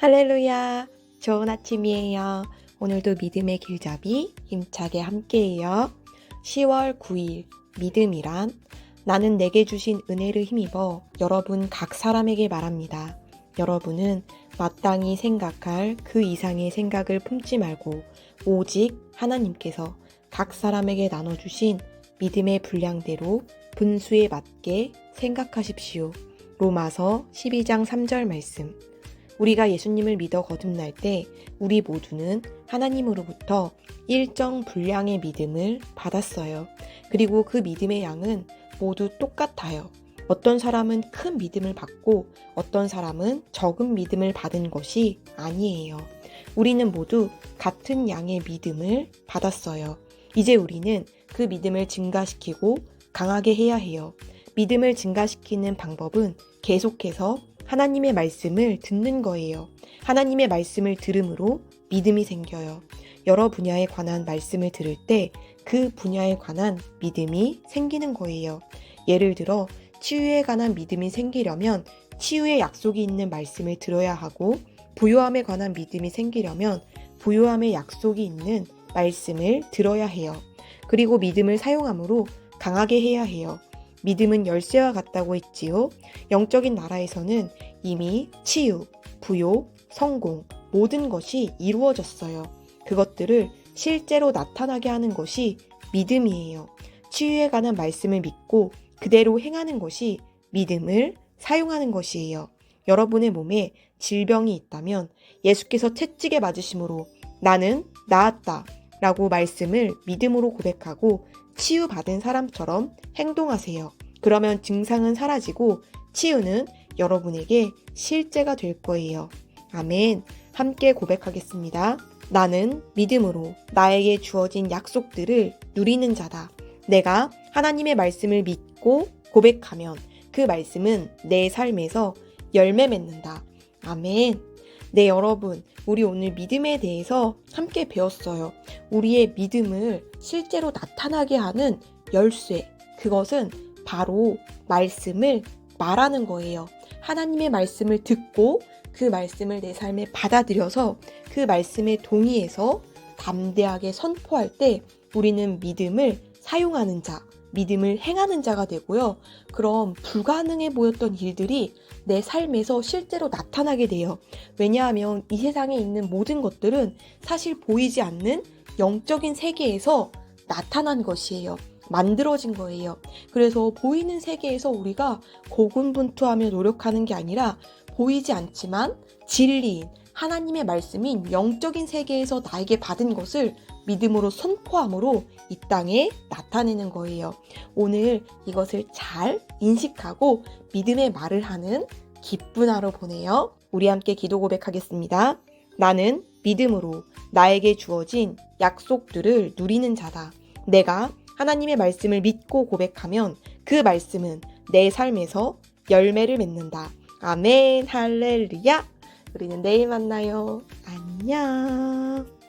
할렐루야. 좋은 아침이에요. 오늘도 믿음의 길잡이 힘차게 함께해요. 10월 9일 믿음이란 나는 내게 주신 은혜를 힘입어 여러분 각 사람에게 말합니다. 여러분은 마땅히 생각할 그 이상의 생각을 품지 말고 오직 하나님께서 각 사람에게 나눠주신 믿음의 분량대로 분수에 맞게 생각하십시오. 로마서 12장 3절 말씀. 우리가 예수님을 믿어 거듭날 때 우리 모두는 하나님으로부터 일정 분량의 믿음을 받았어요. 그리고 그 믿음의 양은 모두 똑같아요. 어떤 사람은 큰 믿음을 받고 어떤 사람은 적은 믿음을 받은 것이 아니에요. 우리는 모두 같은 양의 믿음을 받았어요. 이제 우리는 그 믿음을 증가시키고 강하게 해야 해요. 믿음을 증가시키는 방법은 계속해서 하나님의 말씀을 듣는 거예요. 하나님의 말씀을 들음으로 믿음이 생겨요. 여러 분야에 관한 말씀을 들을 때 그 분야에 관한 믿음이 생기는 거예요. 예를 들어 치유에 관한 믿음이 생기려면 치유의 약속이 있는 말씀을 들어야 하고 부요함에 관한 믿음이 생기려면 부요함의 약속이 있는 말씀을 들어야 해요. 그리고 믿음을 사용함으로 강하게 해야 해요. 믿음은 열쇠와 같다고 했지요. 영적인 나라에서는 이미 치유, 부요, 성공, 모든 것이 이루어졌어요. 그것들을 실제로 나타나게 하는 것이 믿음이에요. 치유에 관한 말씀을 믿고 그대로 행하는 것이 믿음을 사용하는 것이에요. 여러분의 몸에 질병이 있다면 예수께서 채찍에 맞으심으로 나는 나았다 라고 말씀을 믿음으로 고백하고 치유받은 사람처럼 행동하세요. 그러면 증상은 사라지고 치유는 여러분에게 실제가 될 거예요. 아멘. 함께 고백하겠습니다. 나는 믿음으로 나에게 주어진 약속들을 누리는 자다. 내가 하나님의 말씀을 믿고 고백하면 그 말씀은 내 삶에서 열매 맺는다. 아멘. 네, 여러분. 우리 오늘 믿음에 대해서 함께 배웠어요. 우리의 믿음을 실제로 나타나게 하는 열쇠. 그것은 바로 말씀을 말하는 거예요. 하나님의 말씀을 듣고 그 말씀을 내 삶에 받아들여서 그 말씀에 동의해서 담대하게 선포할 때 우리는 믿음을 사용하는 자, 믿음을 행하는 자가 되고요. 그럼 불가능해 보였던 일들이 내 삶에서 실제로 나타나게 돼요. 왜냐하면 이 세상에 있는 모든 것들은 사실 보이지 않는 영적인 세계에서 나타난 것이에요. 만들어진 거예요. 그래서 보이는 세계에서 우리가 고군분투하며 노력하는 게 아니라 보이지 않지만 진리인 하나님의 말씀인 영적인 세계에서 나에게 받은 것을 믿음으로 선포함으로 이 땅에 나타내는 거예요. 오늘 이것을 잘 인식하고 믿음의 말을 하는 기쁜 하루 보내요. 우리 함께 기도 고백하겠습니다. 나는 믿음으로 나에게 주어진 약속들을 누리는 자다. 내가 하나님의 말씀을 믿고 고백하면 그 말씀은 내 삶에서 열매를 맺는다. 아멘, 할렐루야. 우리는 내일 만나요. 안녕.